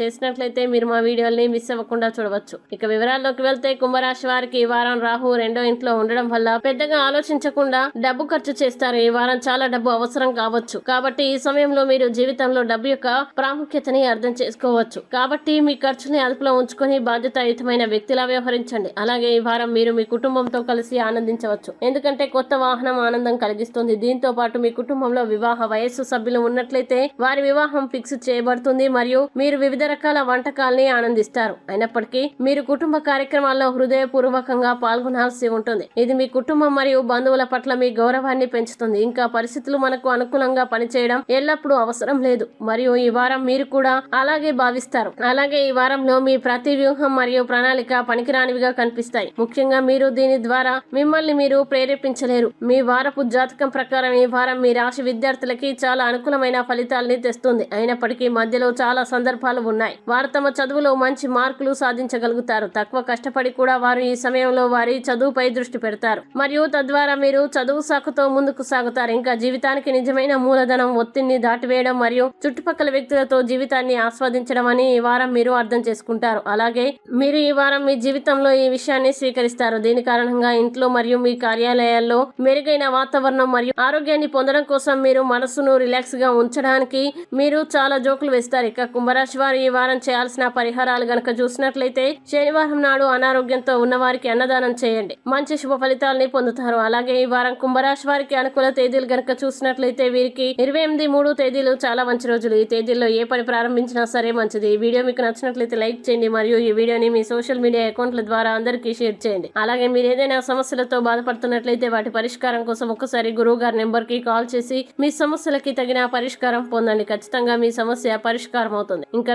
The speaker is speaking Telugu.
చేసినట్లయితే మీరు మా వీడియోల్ని మిస్ అవ్వకుండా చూడవచ్చు. ఇక వివరాల్లోకి వెళ్తే కుంభరాశి వారికి ఈ వారం రాహు రెండో ఇంట్లో ఉండడం వల్ల పెద్దగా ఆలోచించకుండా డబ్బు ఖర్చు చేస్తారు. ఈ వారం చాలా డబ్బు అవసరం కావచ్చు. కాబట్టి ఈ సమయంలో మీరు జీవితంలో డబ్బు యొక్క ప్రాముఖ్యతని అర్థం చేసుకోవచ్చు. కాబట్టి మీ ఖర్చుని అదుపులో ఉంచుకొని బాధ్యతాయుతమైన వ్యక్తిలా వ్యవహరించండి. అలాగే ఈ వారం మీరు మీ కుటుంబంతో కలిసి ఆనందించవచ్చు. ఎందుకంటే కొత్త వాహనం ఆనందం కలిగిస్తుంది. దీంతో పాటు మీ కుటుంబంలో వివాహ వయస్సు సభ్యులు ఉన్నట్లయితే వారి వివాహం ఫిక్స్ చేయబడుతుంది. మరియు మీరు వివిధ వివిధ రకాల వంటకాల్ని ఆనందిస్తారు. అయినప్పటికీ మీరు కుటుంబ కార్యక్రమాల్లో హృదయపూర్వకంగా పాల్గొనాల్సి ఉంటుంది. ఇది మీ కుటుంబం మరియు బంధువుల పట్ల మీ గౌరవాన్ని పెంచుతుంది. ఇంకా పరిస్థితులు మనకు అనుకూలంగా పనిచేయడం ఎల్లప్పుడూ అవసరం లేదు. మరియు ఈ వారం మీరు కూడా అలాగే భావిస్తారు. అలాగే ఈ వారంలో మీ ప్రతి వ్యూహం మరియు ప్రణాళిక పనికిరానివిగా కనిపిస్తాయి. ముఖ్యంగా మీరు దీని ద్వారా మిమ్మల్ని మీరు ప్రేరేపించలేరు. మీ వారపు జాతకం ప్రకారం ఈ వారం మీ రాశి విద్యార్థులకి చాలా అనుకూలమైన ఫలితాలని తెస్తుంది. అయినప్పటికీ మధ్యలో చాలా సందర్భాలు ఉన్నాయి. వారు తమ చదువులో మంచి మార్కులు సాధించగలుగుతారు. తక్కువ కష్టపడి కూడా వారు ఈ సమయంలో వారి చదువుపై దృష్టి పెడతారు. మరియు తద్వారా మీరు చదువు సాకుతో ముందుకు సాగుతారు. ఇంకా జీవితానికి నిజమైన మూలధనం ఒత్తిడిని దాటివేయడం మరియు చుట్టుపక్కల వ్యక్తులతో జీవితాన్ని ఆస్వాదించడం అని ఈ వారం మీరు అర్థం చేసుకుంటారు. అలాగే మీరు ఈ వారం మీ జీవితంలో ఈ విషయాన్ని స్వీకరిస్తారు. దీని కారణంగా ఇంట్లో మరియు మీ కార్యాలయాల్లో మెరుగైన వాతావరణం మరియు ఆరోగ్యాన్ని పొందడం కోసం మీరు మనసును రిలాక్స్గా ఉంచడానికి మీరు చాలా జోకులు వేస్తారు. ఇక కుంభరాశి వారు ఈ వారం చేయాల్సిన పరిహారాలు గనక చూసినట్లయితే శనివారం నాడు అనారోగ్యంతో ఉన్న వారికి అన్నదానం చేయండి. మంచి శుభ ఫలితాలని పొందుతారు. అలాగే ఈ వారం కుంభరాశి వారికి అనుకూల తేదీలు గనక చూసినట్లయితే వీరికి ఇరవై ఎనిమిది మూడు తేదీలు చాలా మంచి రోజులు. ఈ తేదీల్లో ఏ పని ప్రారంభించినా సరే మంచిది. ఈ వీడియో మీకు నచ్చినట్లయితే లైక్ చేయండి. మరియు ఈ వీడియోని మీ సోషల్ మీడియా అకౌంట్ల ద్వారా అందరికీ షేర్ చేయండి. అలాగే మీరు ఏదైనా సమస్యలతో బాధపడుతున్నట్లయితే వాటి పరిష్కారం కోసం ఒక్కసారి గురువు గారి నెంబర్కి కాల్ చేసి మీ సమస్యలకి తగిన పరిష్కారం పొందండి. ఖచ్చితంగా మీ సమస్య పరిష్కారం అవుతుంది ఇంకా